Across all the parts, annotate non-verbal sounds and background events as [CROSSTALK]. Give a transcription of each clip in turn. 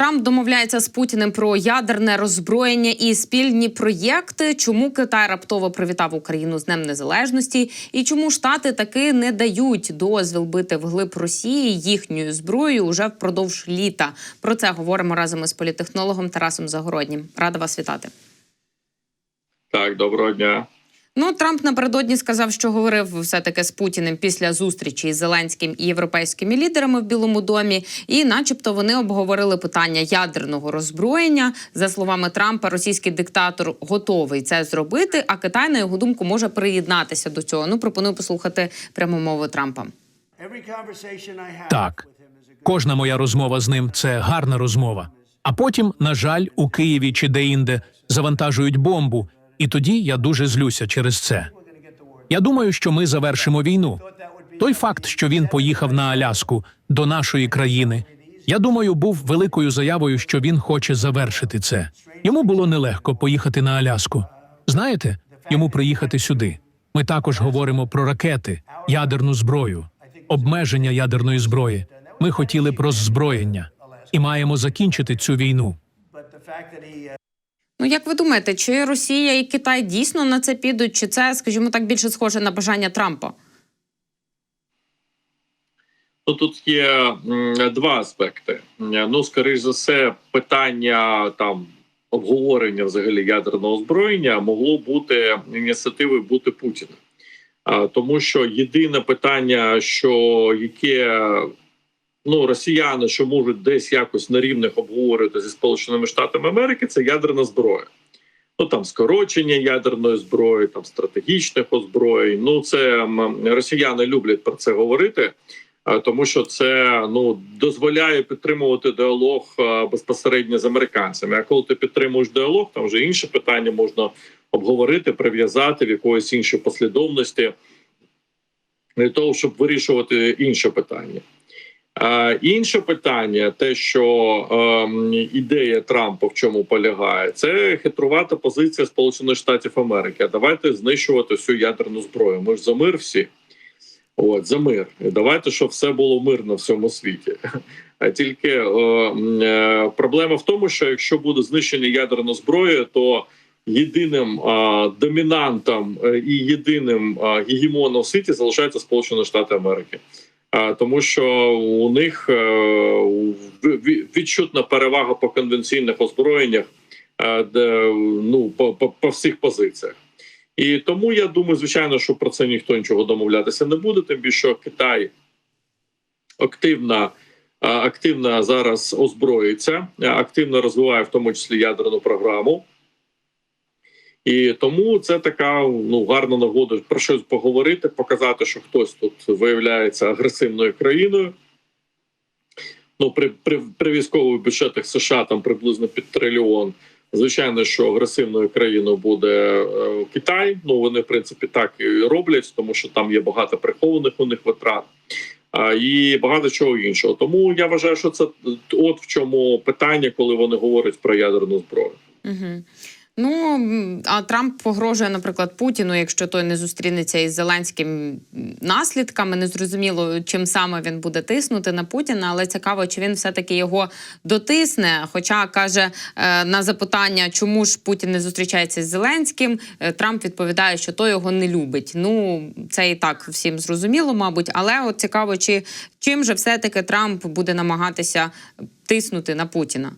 Трамп домовляється з Путіним про ядерне роззброєння і спільні проєкти. Чому Китай раптово привітав Україну з Днем Незалежності? І чому Штати таки не дають дозвіл бити вглиб Росії їхньою зброєю уже впродовж літа? Про це говоримо разом із політехнологом Тарасом Загороднім. Рада вас вітати. Так, доброго дня. Ну, Трамп напередодні сказав, що говорив все таки з Путіним після зустрічі із Зеленським і європейськими лідерами в Білому домі, і, начебто, вони обговорили питання ядерного роззброєння. За словами Трампа, російський диктатор готовий це зробити. А Китай, на його думку, може приєднатися до цього. Ну, пропоную послухати пряму мову Трампа. Так, кожна моя розмова з ним це гарна розмова. А потім, на жаль, у Києві чи де-інде завантажують бомбу, і тоді я дуже злюся через це. Я думаю, що ми завершимо війну. Той факт, що він поїхав на Аляску до нашої країни, я думаю, був великою заявою, що він хоче завершити це. Йому було нелегко поїхати на Аляску. Знаєте, йому приїхати сюди. Ми також говоримо про ракети, ядерну зброю, обмеження ядерної зброї. Ми хотіли про роззброєння і маємо закінчити цю війну. Ну, як ви думаєте, чи Росія і Китай дійсно на це підуть, чи це, скажімо так, більше схоже на бажання Трампа? Ну тут є два аспекти. Ну, скоріш за все, питання там обговорення взагалі ядерного озброєння могло бути ініціативою бути Путіна. Тому що єдине питання, що яке ну росіяни, що можуть десь якось на рівних обговорювати зі Сполученими Штатами Америки, це ядерна зброя. Ну там скорочення ядерної зброї, там стратегічних озброєнь. Ну це росіяни люблять про це говорити, тому що це ну дозволяє підтримувати діалог безпосередньо з американцями. А коли ти підтримуєш діалог, там вже інші питання можна обговорити, прив'язати в якоїсь іншій послідовності для того, щоб вирішувати інше питання. Інше питання, те, що ем, ідея Трампа в чому полягає, це хитрувата позиція Сполучених Штатів Америки. Давайте знищувати всю ядерну зброю. Ми ж за мир всі. От за мир. Давайте, щоб все було мирно в всьому світі. А тільки е, е, проблема в тому, що якщо буде знищення ядерної зброї, то єдиним е, домінантом і єдиним е, гегемоном в світі залишаються Сполучені Штати Америки. А, тому що у них е, відчутна перевага по конвенційних озброєннях, е, де ну по, по, по всіх позиціях. І тому я думаю, звичайно, що про це ніхто нічого домовлятися не буде. Тим більше Китай активно, е, активно зараз озброїться, е, активно розвиває в тому числі ядерну програму. І тому це така ну гарна нагода про щось поговорити, показати, що хтось тут виявляється агресивною країною. Ну, при, при, при військових бюджетах США там приблизно під трильйон. Звичайно, що агресивною країною буде е, Китай. Ну вони в принципі так і роблять, тому що там є багато прихованих у них витрат. І багато чого іншого. Тому я вважаю, що це от в чому питання, коли вони говорять про ядерну зброю. Угу. Ну а Трамп погрожує, наприклад, Путіну, якщо той не зустрінеться із Зеленським наслідками. Незрозуміло, чим саме він буде тиснути на Путіна, але цікаво, чи він все-таки його дотисне. Хоча каже е, на запитання, чому ж Путін не зустрічається з Зеленським, е, Трамп відповідає, що той його не любить. Ну це і так всім зрозуміло, мабуть. Але от цікаво, чи чим же все-таки Трамп буде намагатися тиснути на Путіна.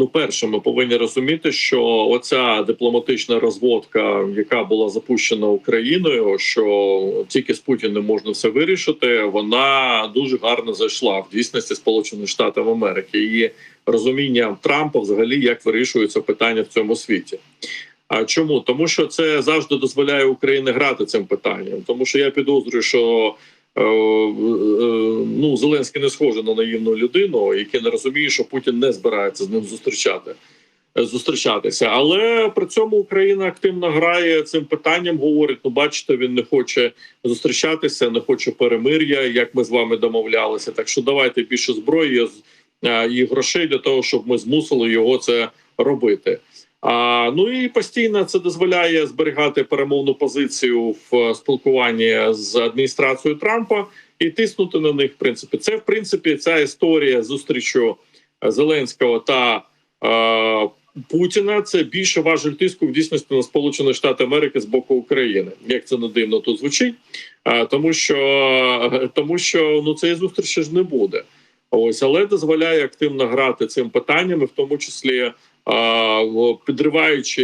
Ну, перше, ми повинні розуміти, що оця дипломатична розводка, яка була запущена Україною, що тільки з Путіним можна все вирішити, вона дуже гарно зайшла в дійсності Сполучених Штатів Америки. І розуміння Трампа, взагалі, як вирішуються питання в цьому світі. А чому? Тому, що це завжди дозволяє Україні грати цим питанням, тому що я підозрюю, що ну Зеленський не схожий на наївну людину, який не розуміє, що Путін не збирається з ним зустрічати. е, Зустрічатися, але при цьому Україна активно грає цим питанням. Говорить: ну, бачите, він не хоче зустрічатися, не хоче перемир'я, як ми з вами домовлялися. Так що давайте більше зброї е, і грошей для того, щоб ми змусили його це робити. А, ну і постійно це дозволяє зберігати перемовну позицію в спілкуванні з адміністрацією Трампа і тиснути на них. В принципі, це в принципі ця історія зустрічу е, Зеленського та е, Путіна. Це більше важель тиску в дійсності на Сполучені Штати Америки з боку України. Як це не дивно тут звучить, е, тому що е, тому що ну цієї зустрічі ж не буде. Ось але дозволяє активно грати цим питаннями, в тому числі е, підриваючи.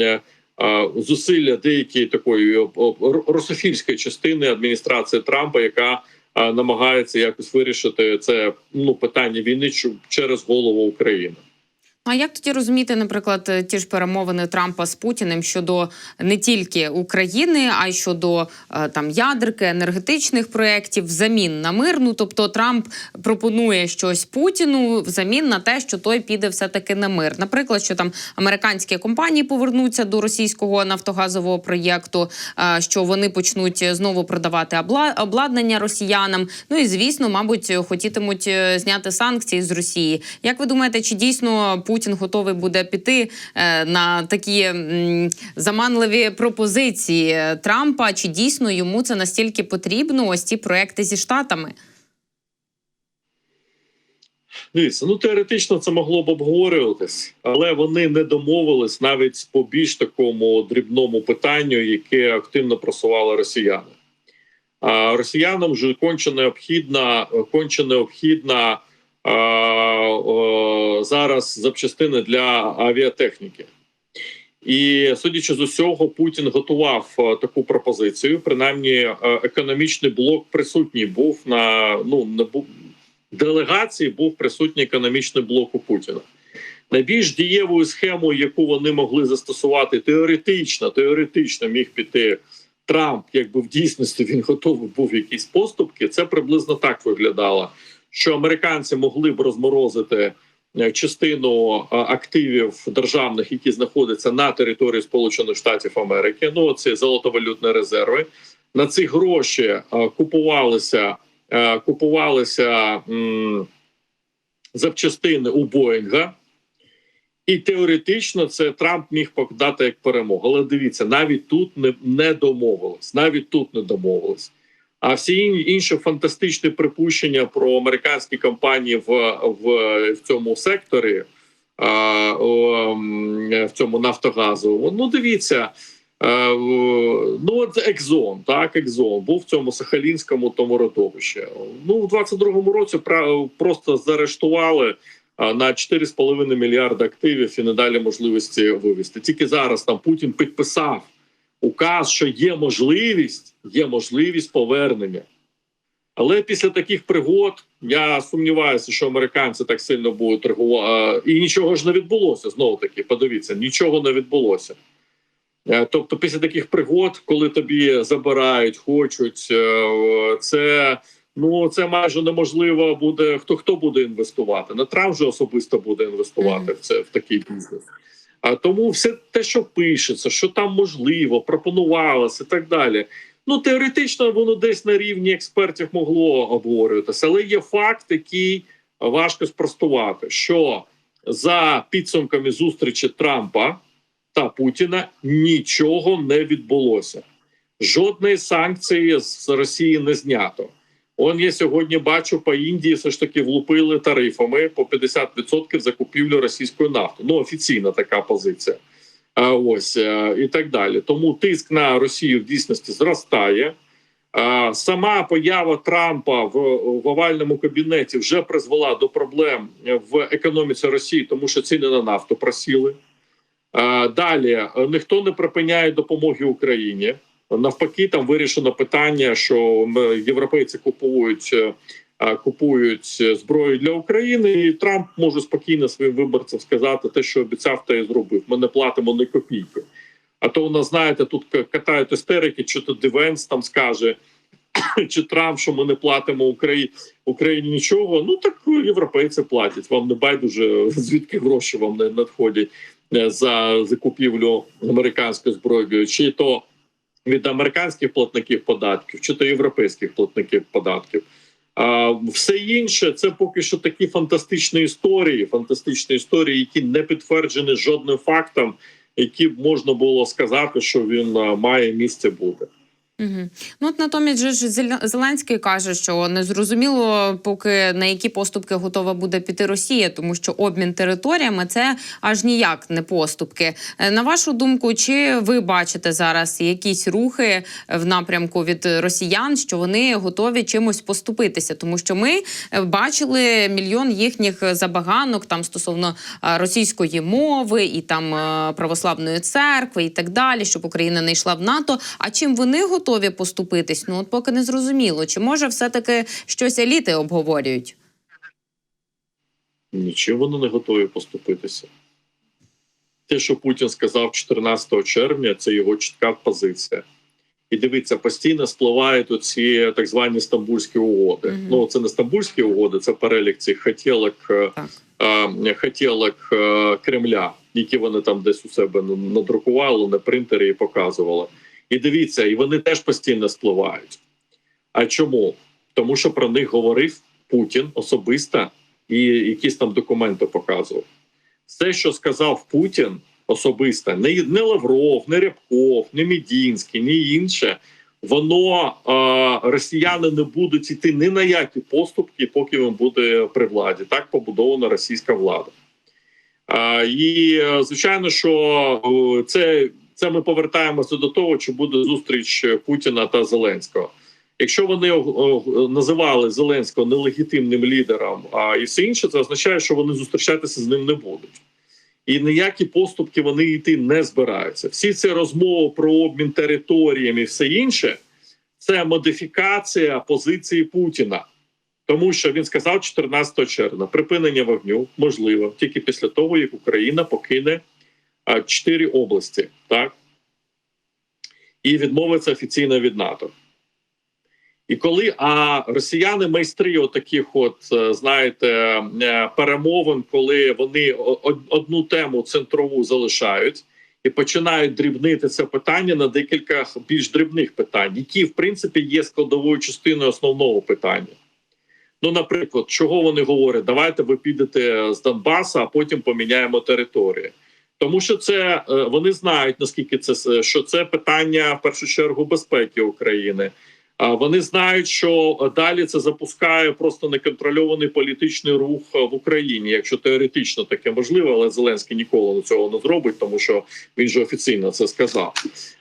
е, е, Зусилля деякої такої о, русофільської частини адміністрації Трампа, яка е, намагається якось вирішити це ну питання війни через голову України. А як тоді розуміти, наприклад, ті ж перемовини Трампа з Путіним щодо не тільки України, а й щодо е, там ядерки, енергетичних проєктів взамін на мир? Ну тобто Трамп пропонує щось Путіну взамін на те, що той піде все таки на мир. Наприклад, що там американські компанії повернуться до російського нафтогазового проєкту, е, що вони почнуть знову продавати обладнання росіянам. Ну і звісно, мабуть, хотітимуть е, зняти санкції з Росії. Як ви думаєте, чи дійсно Путін готовий буде піти е, на такі заманливі пропозиції Трампа? Чи дійсно йому це настільки потрібно? Ось ці проекти зі штатами? Дивіться, ну теоретично це могло б обговорюватись, але вони не домовились навіть по більш такому дрібному питанню, яке активно просували росіяни. А росіянам же конче необхідна, конче необхідна зараз запчастини для авіатехніки. І судячи з усього, Путін готував е, таку пропозицію. Принаймні, е, економічний блок присутній був на ну не був делегації був присутній економічний блок у Путіна. Найбільш дієвою схемою, яку вони могли застосувати теоретично, теоретично міг піти Трамп, якби в дійсності він готовий був якісь поступки. Це приблизно так виглядало, що американці могли б розморозити е, частину е, активів державних, які знаходяться на території Сполучених Штатів Америки. Ну це золотовалютні резерви. На ці гроші е, купувалися купувалися запчастини у Боїнга, і теоретично це Трамп міг подати як перемогу. Але дивіться, навіть тут не, не домовились, навіть тут не домовились. А всі ін- інші фантастичні припущення про американські компанії в, в, в цьому секторі, в цьому нафтогазу. Ну, дивіться. Е, Ну, от Екзон, так, Екзон був в цьому Сахалінському тому родовищі. Ну, у 22-му році просто заарештували на 4,5 мільярда активів і не далі можливості вивести. Тільки зараз там Путін підписав указ, що є можливість, є можливість повернення. Але після таких пригод я сумніваюся, що американці так сильно будуть реагувати. І нічого ж не відбулося. Знову таки, подивіться, нічого не відбулося. Е, Тобто, після таких пригод, коли тобі забирають, хочуть, е, це ну це майже неможливо буде. Хто хто буде інвестувати? Не Трамп же особисто буде інвестувати в це в такий бізнес. А тому все те, що пишеться, що там можливо, пропонувалося і так далі. Ну теоретично воно десь на рівні експертів могло обговорюватися, але є факт, який важко спростувати, що за підсумками зустрічі Трампа та Путіна нічого не відбулося. Жодної санкції з Росії не знято. Он я сьогодні бачу по Індії, все ж таки влупили тарифами по 50% за купівлю російської нафти. Ну офіційна така позиція. А, ось е, і так далі. Тому тиск на Росію в дійсності зростає. Сама поява Трампа в, в овальному кабінеті вже призвела до проблем в економіці Росії, тому що ціни на нафту просіли. Далі е, ніхто не припиняє допомоги Україні. Навпаки, там вирішено питання, що європейці купують е, купують зброю для України, і Трамп може спокійно своїм виборцям сказати те, що обіцяв, та і зробив. Ми не платимо ні копійки. А то у нас знаєте, тут катають істерики, чи то Дивенс там скаже, [COUGHS] чи Трамп, що ми не платимо Україні Україні нічого. Ну так європейці платять. Вам не байдуже звідки гроші вам не надходять е, за закупівлю американської зброї, чи то від американських платників податків, чи то європейських платників податків. А все інше це поки що такі фантастичні історії, фантастичні історії, які не підтверджені жодним фактом, які б можна було сказати, що він має місце бути. Угу. Ну от натомість же ж Зеленський каже, що не зрозуміло, поки на які поступки готова буде піти Росія, тому що обмін територіями це аж ніяк не поступки. Е, На вашу думку, чи ви бачите зараз якісь рухи в напрямку від росіян, що вони готові чимось поступитися? Тому що ми е, бачили мільйон їхніх забаганок там стосовно е, російської мови і там православної церкви і так далі, щоб Україна не йшла в НАТО. А чим вони готові поступитись? Ну от поки не зрозуміло. Чи може все-таки щось еліти обговорюють? Нічим вони не готові поступитися. Те, що Путін сказав 14 червня, це його чітка позиція. І дивіться, постійно спливають оці так звані стамбульські угоди. Мгм. Ну, це не стамбульські угоди, це перелік цих хотілок, е, е, хотілок е, Кремля, які вони там десь у себе надрукували на принтері і показували. І дивіться, і вони теж постійно спливають. А чому? Тому що про них говорив Путін особисто і якісь там документи показував. Все, що сказав Путін особисто, не, не Лавров, не Рябков, не Медінський, ні інше, воно е, росіяни не будуть йти ні на які поступки, поки він буде при владі. Так побудована російська влада. І е, звичайно, що е, це, це ми повертаємося до того, чи буде зустріч Путіна та Зеленського. Якщо вони називали Зеленського нелегітимним лідером, а і все інше, це означає, що вони зустрічатися з ним не будуть. І ніякі поступки вони йти не збираються. Всі ці розмови про обмін територіями і все інше це модифікація позиції Путіна. Тому що він сказав 14 червня припинення вогню можливо тільки після того, як Україна покине чотири області, так і відмовиться офіційно від НАТО. І коли а росіяни майстри отаких, от е, знаєте, е, перемовин, коли вони одну тему центрову залишають і починають дрібнити це питання на декілька більш дрібних питань, які в принципі є складовою частиною основного питання. Ну, наприклад, чого вони говорять? Давайте ви підете з Донбаса, а потім поміняємо територію. Тому що це е, вони знають наскільки це що це питання в першу чергу безпеки України. Вони знають, що далі це запускає просто неконтрольований політичний рух е, в Україні, якщо теоретично таке можливо, але Зеленський ніколи цього не зробить, тому що він же офіційно це сказав.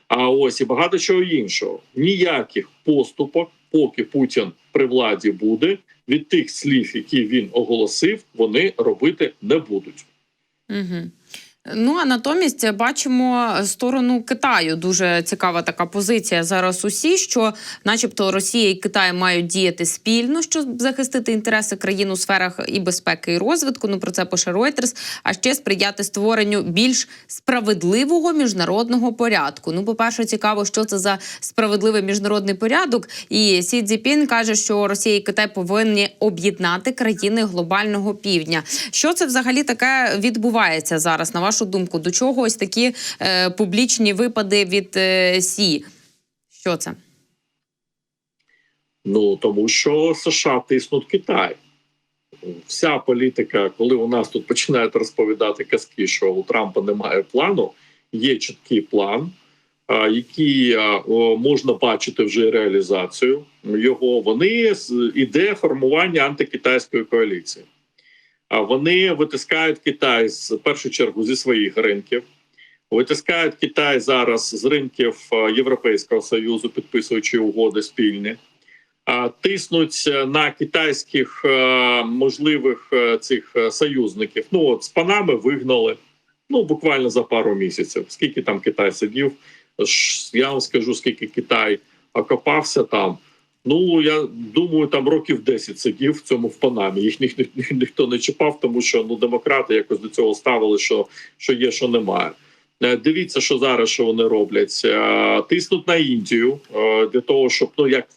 А ось і багато чого іншого. Ніяких поступок, поки Путін при владі буде, від тих слів, які він оголосив, вони робити не будуть. Угу. Ну а натомість бачимо сторону Китаю. Дуже цікава така позиція зараз. Усі, що, начебто, Росія і Китай мають діяти спільно, щоб захистити інтереси країн у сферах і безпеки і розвитку. Ну про це пише Reuters, а ще сприяти створенню більш справедливого міжнародного порядку. Ну, по перше, цікаво, що це за справедливий міжнародний порядок. І Сі Цзіпін каже, що Росія і Китай повинні об'єднати країни глобального півдня. Що це взагалі таке відбувається зараз? На вашу думку, до чого ось такі е, публічні випади від е, Сі? Що це? Ну тому що США тиснуть Китай. Вся політика, коли у нас тут починають розповідати казки, що у Трампа немає плану, є чіткий план, який можна бачити вже реалізацію його. Вони іде формування антикитайської коаліції. Вони витискають Китай з першу чергу зі своїх ринків. Витискають Китай зараз з ринків Європейського союзу, підписуючи угоди спільні. Тиснуть е, на китайських е, можливих е, цих е, союзників. Ну от з панами вигнали. Ну буквально за пару місяців. Скільки там Китай сидів? Я вам скажу, скільки Китай окопався там. Ну я думаю, там років 10 сидів в цьому в Панамі. Їх ні, ні, ніхто не чіпав, тому що ну демократи якось до цього ставили, що, що є, що немає. Е, Дивіться, що зараз що вони роблять. Е, Тиснуть на Індію е, для того, щоб ну як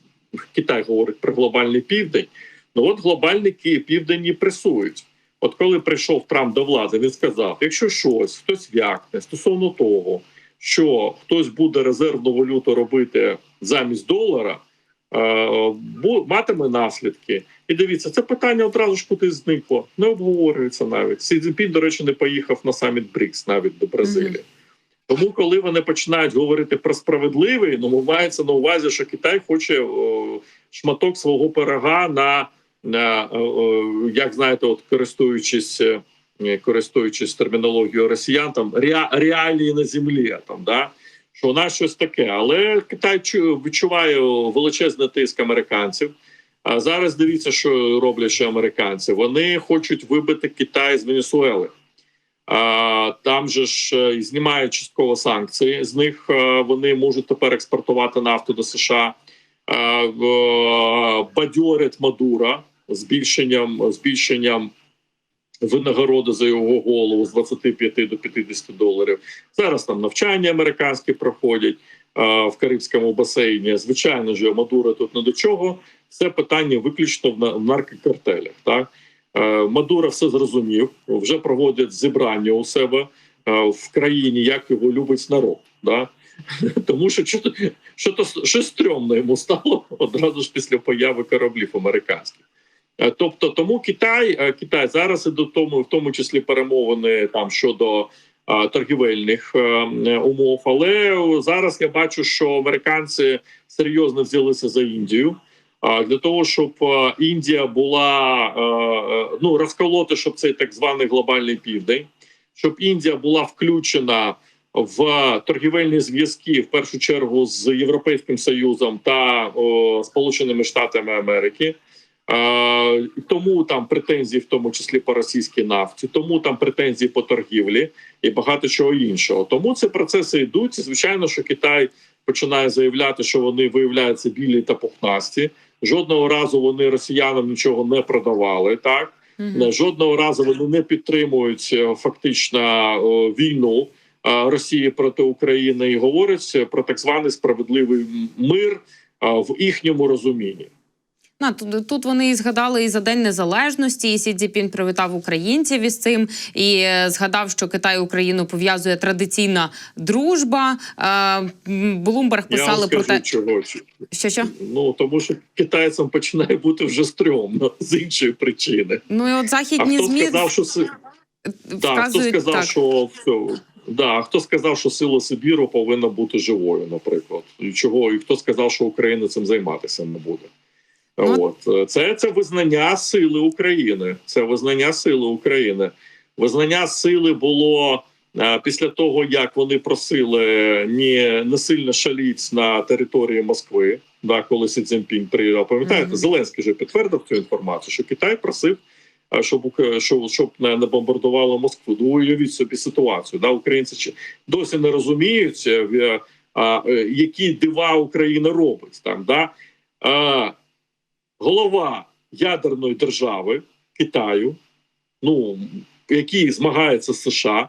Китай говорить про глобальний південь. Ну от глобальний південь і пресують. От коли прийшов Трамп до влади, він сказав: якщо щось хтось в'якне стосовно того, що хтось буде резервну валюту робити замість долара, матиме наслідки. І дивіться, це питання одразу ж кудись зникло, не обговорюється навіть. Сі Цзіньпін, до речі, не поїхав на саміт БРІКС навіть до Бразилії. Тому, коли вони починають говорити про справедливий, ну мається на увазі, що Китай хоче о, шматок свого пирога на, на о, як знаєте, от користуючись. е, Користуючись термінологією росіян, там реа- реалії на землі, там да що у нас щось таке. Але Китай відчуває величезний тиск американців. А зараз дивіться, що роблять ще американці. Вони хочуть вибити Китай з Венесуели. Там же ж е, знімають частково санкції. З них е, вони можуть тепер експортувати нафту до США, А, в- бадьорять Мадура збільшенням збільшенням винагороди за його голову з 25 до 50 доларів. Зараз там навчання американські проходять а, в Карибському басейні. Звичайно ж, Мадура тут не до чого. Все питання виключно в наркокартелях. Так Е, Мадура все зрозумів, вже проводять зібрання у себе е, в країні, як його любить народ. Да? [LAUGHS] Тому що що, що то щось стрьомно йому стало [LAUGHS] одразу ж після появи кораблів американських. Е, Тобто, тому Китай, е, Китай зараз і до тому, в тому числі перемовини там щодо е, торгівельних умов. Але зараз я бачу, що американці серйозно взялися за Індію. Для того, щоб Індія була ну розколоти, щоб цей так званий глобальний південь, щоб Індія була включена в торгівельні зв'язки в першу чергу з Європейським Союзом та о, Сполученими Штатами Америки. Е, тому там претензії, в тому числі по російській нафті, тому там претензії по торгівлі і багато чого іншого. Тому ці процеси йдуть. І, звичайно, що Китай починає заявляти, що вони виявляються білі та пухнасті. Жодного разу вони росіянам нічого не продавали. Так Мгм. жодного разу вони не підтримують е, фактично війну е, Росії проти України і говорять про так званий справедливий мир в їхньому розумінні. На тут, вони і згадали і за День Незалежності, і Сі Цзіпін привітав українців із цим і е, згадав, що Китай і Україну пов'язує традиційна дружба. Е, Блумберг Я писали про те, чого що що ну тому, що китайцям починає бути вже стрьомно [LAUGHS] з іншої причини. ну і от А західні хто змі сказав, що си... Так, хто сказав, так. що да, хто сказав, що сила Сибіру повинна бути живою, наприклад, і чого, і хто сказав, що Україна цим займатися не буде. Ну, От це, це визнання сили України. Це визнання сили України. Визнання сили було е, після того, як вони просили не, не сильно шаліть на території Москви, да, коли Сі Цзіньпінь приїжджав. Пам'ятаєте, Мгм. Зеленський же підтвердив цю інформацію, що Китай просив а, щоб щоб, щоб не, не бомбардувало Москву. Ну, уявіть собі ситуацію. Да? Українці досі не розуміють, е, а, е, які дива Україна робить. Там, да? а, голова ядерної держави Китаю, ну, який змагається з США,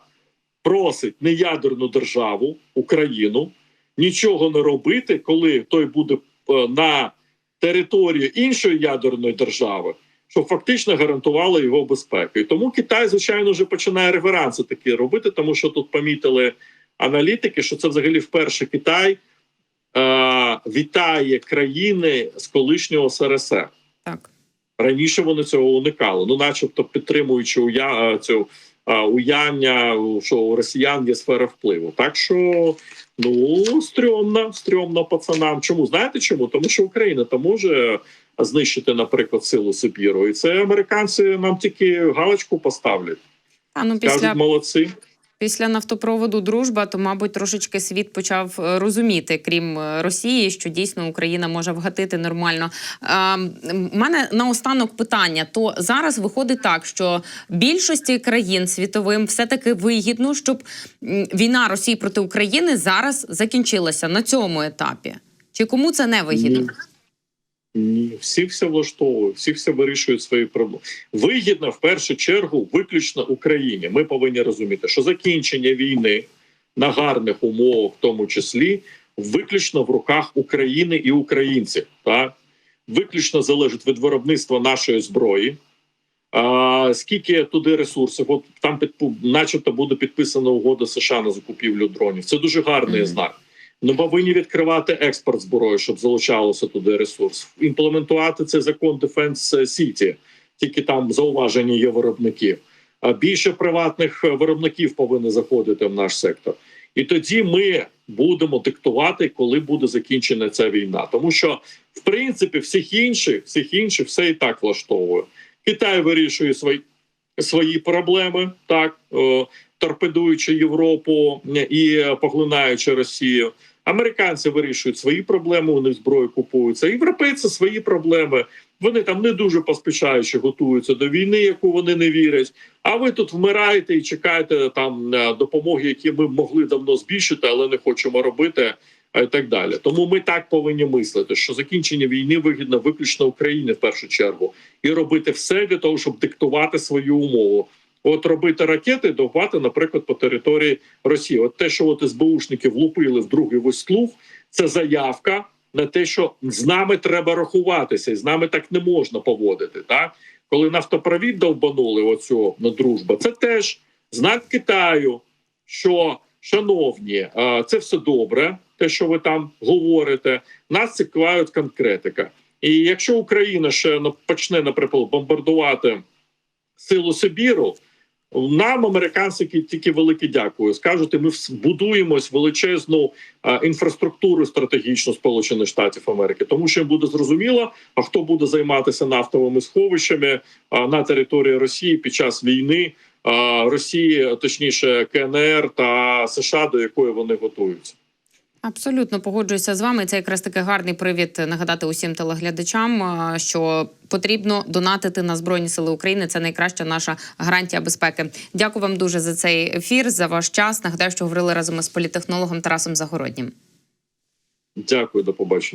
просить неядерну державу Україну нічого не робити, коли той буде е, на території іншої ядерної держави, що фактично гарантувало його безпеку. І тому Китай, звичайно, вже починає реверанси такі робити, тому що тут помітили аналітики, що це взагалі вперше Китай е, вітає країни з колишнього СРСР. Так. Раніше вони цього уникали, ну, начебто, підтримуючи уя... е, цю е, уявлення, що у росіян є сфера впливу. Так що ну стрьомно, стрьомно пацанам. Чому знаєте чому? Тому що Україна там може знищити, наприклад, силу Сибіру, і це американці нам тільки галочку поставлять. А ну Кажуть, молодці. Після нафтопроводу дружба, то мабуть трошечки світ почав е, розуміти, крім е, Росії, що дійсно Україна може вгатити нормально. М, мене наостанок питання: то зараз виходить так, що більшості країн світовим все таки вигідно, щоб війна Росії проти України зараз закінчилася на цьому етапі. Чи кому це не вигідно? Всі все влаштовують, всі все вирішують свої проблеми. Вигідно в першу чергу виключно Україні. Ми повинні розуміти, що закінчення війни на гарних умовах, в тому числі, виключно в руках України і українців. Так? Виключно залежить від виробництва нашої зброї. А, скільки туди ресурсів? От там підпу- начебто буде підписана угода США на закупівлю дронів. Це дуже гарний Мгм. знак. Ми повинні відкривати експорт зброї, щоб залучалося туди ресурс. Імплементувати цей закон Defense City, тільки там зауваження є виробників. А більше приватних е, виробників повинні заходити в наш сектор. І тоді ми будемо диктувати, коли буде закінчена ця війна. Тому що, в принципі, всіх інших, всіх інших все і так влаштовує. Китай вирішує свої, свої проблеми, так е, торпедуючи Європу і поглинаючи Росію. Американці вирішують свої проблеми, них зброю купуються. Європейці свої проблеми. Вони там не дуже поспішаючи готуються до війни, яку вони не вірять. А ви тут вмираєте і чекаєте там е, допомоги, які ми могли давно збільшити, але не хочемо робити. а І так далі, тому ми так повинні мислити, що закінчення війни вигідно виключно Україні в першу чергу, і робити все для того, щоб диктувати свою умову. От робити ракети, довбати, наприклад, по території Росії. От те, що от СБУшники влупили в другий вислух, це заявка на те, що з нами треба рахуватися, і з нами так не можна поводити. Так, коли нафтопровід довбанули оцю на дружба, це теж знак Китаю, що шановні, е, це все добре, те, що ви там говорите, нас цікавить конкретика. І якщо Україна ще на- почне, наприклад, бомбардувати силу Сибіру. Нам американці тільки велике дякую. Скажуть, ми будуємось величезну інфраструктуру стратегічну Сполучених Штатів Америки, тому що їм буде зрозуміло, а хто буде займатися нафтовими сховищами на території Росії під час війни Росії, точніше КНР та США, до якої вони готуються. Абсолютно погоджуюся з вами. Це якраз таки гарний привід нагадати усім телеглядачам, що потрібно донатити на збройні сили України. Це найкраща наша гарантія безпеки. Дякую вам дуже за цей ефір, за ваш час. Нагадаю, що говорили разом із політехнологом Тарасом Загороднім. Дякую, до побачення.